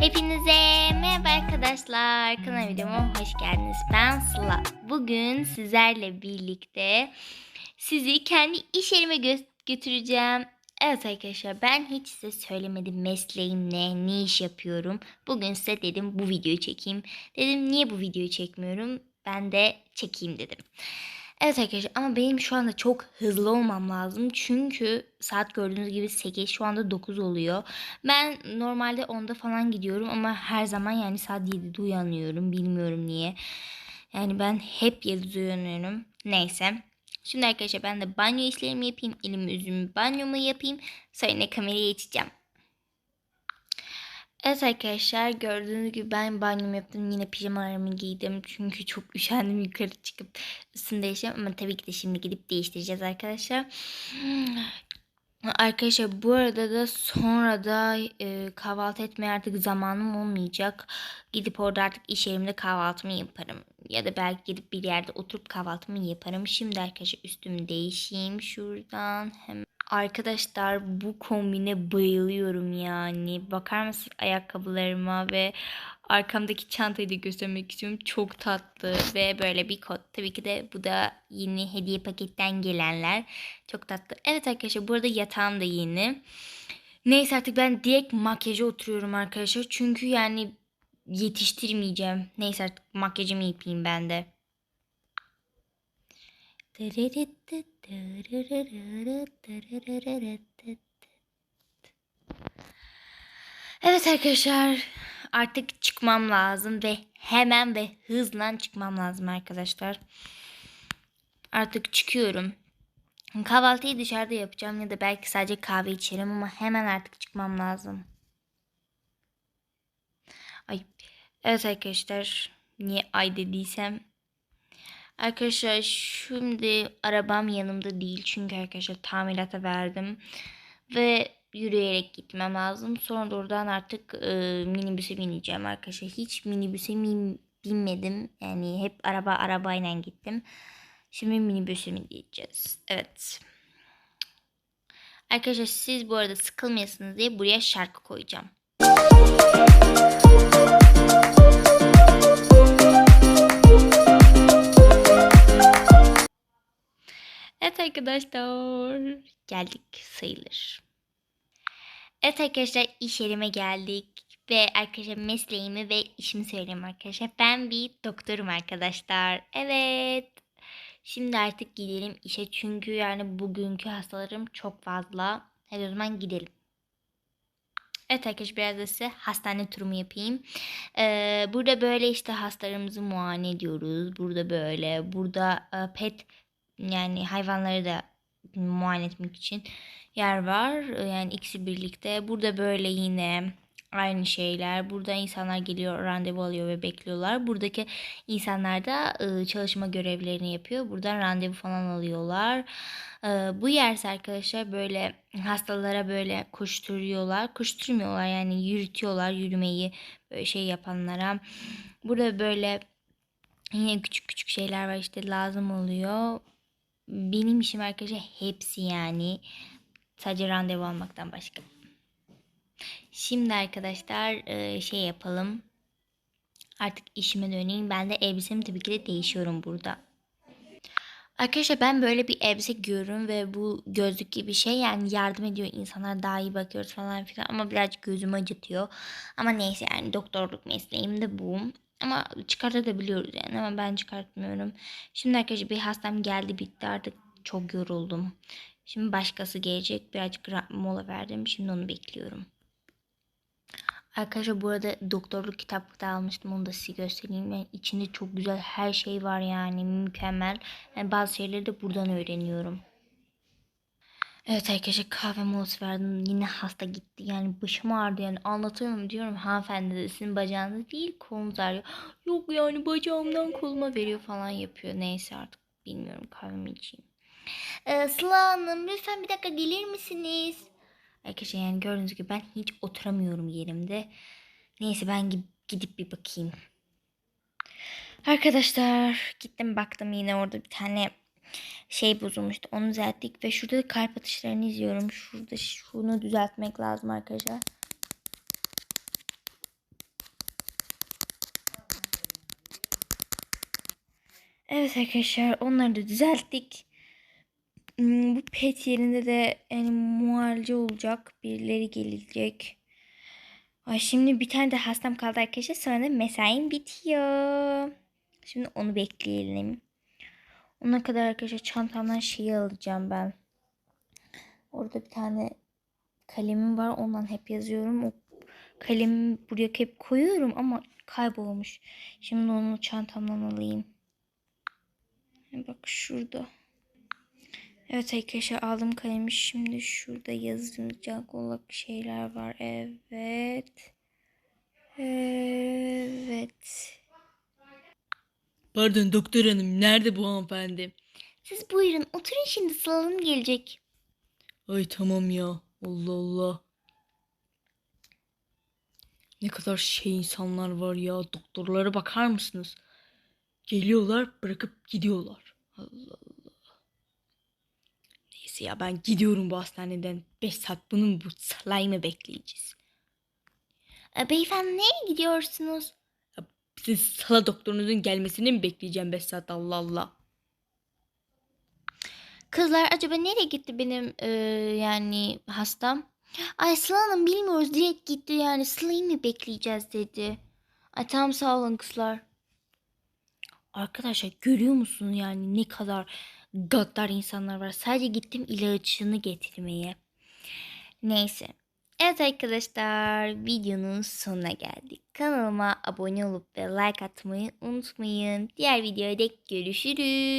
Hepinize merhaba arkadaşlar. Kanal videoma hoş geldiniz. Ben Sıla. Bugün sizlerle birlikte sizi kendi iş yerime gö- götüreceğim. Evet arkadaşlar ben hiç size söylemedim mesleğim ne, ne iş yapıyorum. Bugün size dedim bu videoyu çekeyim. Dedim niye bu videoyu çekmiyorum? Ben de çekeyim dedim. Evet arkadaşlar ama benim şu anda çok hızlı olmam lazım. Çünkü saat gördüğünüz gibi 8 şu anda 9 oluyor. Ben normalde 10'da falan gidiyorum ama her zaman yani saat 7'de uyanıyorum. Bilmiyorum niye. Yani ben hep 7'de uyanıyorum. Neyse. Şimdi arkadaşlar ben de banyo işlerimi yapayım. Elimi yüzümü banyomu yapayım. Sonra kamerayı açacağım. Evet arkadaşlar gördüğünüz gibi ben banyomu yaptım. Yine pijamalarımı giydim. Çünkü çok üşendim yukarı çıkıp üstümü değiştireceğim. Ama tabii ki de şimdi gidip değiştireceğiz arkadaşlar. Arkadaşlar bu arada da sonra da e, kahvaltı etmeye artık zamanım olmayacak. Gidip orada artık iş yerimde kahvaltımı yaparım. Ya da belki gidip bir yerde oturup kahvaltımı yaparım. Şimdi arkadaşlar üstümü değişeyim şuradan hemen. Arkadaşlar bu kombine bayılıyorum yani. Bakar mısınız ayakkabılarıma ve arkamdaki çantayı da göstermek istiyorum. Çok tatlı ve böyle bir kot. Tabii ki de bu da yeni hediye paketten gelenler. Çok tatlı. Evet arkadaşlar burada yatağım da yeni. Neyse artık ben direkt makyaja oturuyorum arkadaşlar. Çünkü yani yetiştirmeyeceğim. Neyse artık makyajımı yapayım ben de. Evet arkadaşlar artık çıkmam lazım ve hemen ve hızla çıkmam lazım arkadaşlar. Artık çıkıyorum. Kahvaltıyı dışarıda yapacağım ya da belki sadece kahve içerim ama hemen artık çıkmam lazım. Ay evet arkadaşlar niye ay dediysem Arkadaşlar şimdi arabam yanımda değil çünkü arkadaşlar tamirata verdim ve yürüyerek gitmem lazım. Sonra da oradan artık e, minibüse bineceğim arkadaşlar. Hiç minibüse min- binmedim. Yani hep araba arabayla gittim. Şimdi minibüse mi? Evet. Arkadaşlar siz bu arada sıkılmayasınız diye buraya şarkı koyacağım. Arkadaşlar geldik sayılır. Evet arkadaşlar iş yerime geldik ve arkadaşlar mesleğimi ve işimi söyleyeyim arkadaşlar. Ben bir doktorum arkadaşlar. Evet. Şimdi artık gidelim işe çünkü yani bugünkü hastalarım çok fazla. Hadi o zaman gidelim. Evet arkadaşlar biraz da size hastane turumu yapayım. Ee, burada böyle işte hastalarımızı muayene ediyoruz. Burada böyle. Burada e, pet yani hayvanları da muayene etmek için yer var. Yani ikisi birlikte. Burada böyle yine aynı şeyler. Burada insanlar geliyor, randevu alıyor ve bekliyorlar. Buradaki insanlar da e, çalışma görevlerini yapıyor. Buradan randevu falan alıyorlar. E, bu yerse arkadaşlar böyle hastalara böyle koşturuyorlar. Koşturmuyorlar yani yürütüyorlar yürümeyi böyle şey yapanlara. Burada böyle yine küçük küçük şeyler var işte lazım oluyor. Benim işim arkadaşlar hepsi yani. Sadece randevu almaktan başka. Şimdi arkadaşlar e, şey yapalım. Artık işime döneyim. Ben de elbisemi tabii ki de değişiyorum burada. Arkadaşlar ben böyle bir elbise giyiyorum ve bu gözlük gibi şey yani yardım ediyor insanlar daha iyi bakıyoruz falan filan ama birazcık gözümü acıtıyor. Ama neyse yani doktorluk mesleğim de bu. Ama çıkartabiliyoruz yani ama ben çıkartmıyorum. Şimdi arkadaşlar bir hastam geldi bitti artık çok yoruldum. Şimdi başkası gelecek birazcık mola verdim şimdi onu bekliyorum. Arkadaşlar bu arada doktorluk kitap da almıştım onu da size göstereyim. Yani içinde çok güzel her şey var yani mükemmel. Yani bazı şeyleri de buradan öğreniyorum. Evet arkadaşlar kahve molası verdim. Yine hasta gitti. Yani başım ağrıdı yani anlatıyorum diyorum hanımefendi de sizin bacağınız değil kolunuz ağrıyor. Yok yani bacağımdan koluma veriyor falan yapıyor. Neyse artık bilmiyorum kahvemi içeyim. Ee, Sıla Hanım lütfen bir dakika gelir misiniz? Arkadaşlar yani gördüğünüz gibi ben hiç oturamıyorum yerimde. Neyse ben gidip bir bakayım. Arkadaşlar gittim baktım yine orada bir tane şey bozulmuştu. Onu düzelttik ve şurada da kalp atışlarını izliyorum. Şurada şunu düzeltmek lazım arkadaşlar. Evet arkadaşlar onları da düzelttik. Hmm, bu pet yerinde de yani muhalce olacak. Birileri gelecek. Ay şimdi bir tane de hastam kaldı arkadaşlar. Sonra da mesaim bitiyor. Şimdi onu bekleyelim. Ona kadar arkadaşlar çantamdan şeyi alacağım ben. Orada bir tane kalemim var. Ondan hep yazıyorum. O kalemi buraya hep koyuyorum ama kaybolmuş. Şimdi onu çantamdan alayım. Bak şurada. Evet arkadaşlar aldım kalemi. Şimdi şurada yazılacak olan şeyler var. Evet. Evet. Pardon doktor hanım nerede bu hanımefendi? Siz buyurun oturun şimdi Hanım gelecek. Ay tamam ya. Allah Allah. Ne kadar şey insanlar var ya. Doktorlara bakar mısınız? Geliyorlar bırakıp gidiyorlar. Allah Allah. Neyse ya ben gidiyorum bu hastaneden. 5 saat bunun bu slime'ı bekleyeceğiz. E, beyefendi nereye gidiyorsunuz? Sizin sala doktorunuzun gelmesini mi bekleyeceğim 5 saat Allah Allah. Kızlar acaba nereye gitti benim e, yani hastam? Ay Sıla Hanım bilmiyoruz direkt gitti yani Sıla'yı mı bekleyeceğiz dedi. Ay tamam sağ olun kızlar. Arkadaşlar görüyor musun yani ne kadar gaddar insanlar var. Sadece gittim ilacını getirmeye. Neyse. Evet arkadaşlar videonun sonuna geldik. Kanalıma abone olup ve like atmayı unutmayın. Diğer videoda görüşürüz.